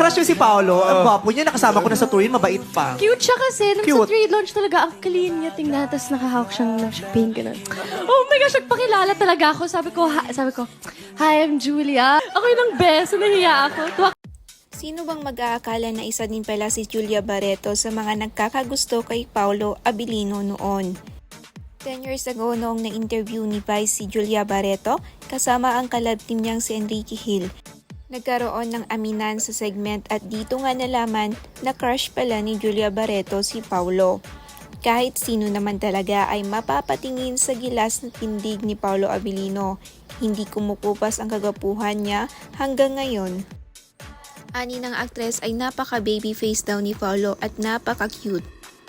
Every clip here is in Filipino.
crush mo si Paolo. Ang gwapo niya. Nakasama ko na sa tour yun. Mabait pa. Cute siya kasi. Nung Cute. sa trade launch talaga, ang clean niya tingnan. Tapos nakahawak siyang ng champagne, ganun. Oh my gosh, nagpakilala talaga ako. Sabi ko, ha, sabi ko, Hi, I'm Julia. Ako yung beso, nahiya ako. Tuwa Sino bang mag-aakala na isa din pala si Julia Barreto sa mga nagkakagusto kay Paulo Abilino noon? 10 years ago noong na-interview ni Vice si Julia Barreto kasama ang kalab team niyang si Enrique Hill. Nagkaroon ng aminan sa segment at dito nga nalaman na crush pala ni Julia Barreto si Paulo. Kahit sino naman talaga ay mapapatingin sa gilas na tindig ni Paulo Abilino. Hindi kumukupas ang kagapuhan niya hanggang ngayon. Ani ng aktres ay napaka-baby face daw ni Paulo at napaka-cute.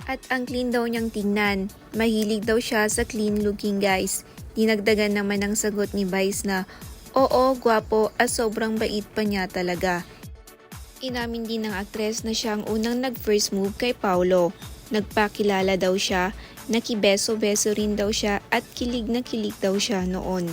At ang clean daw niyang tingnan. Mahilig daw siya sa clean looking guys. Dinagdagan naman ng sagot ni Vice na, Oo, gwapo at sobrang bait pa niya talaga. Inamin din ng aktres na siya ang unang nag-first move kay Paulo. Nagpakilala daw siya, nakibeso-beso rin daw siya at kilig na kilig daw siya noon.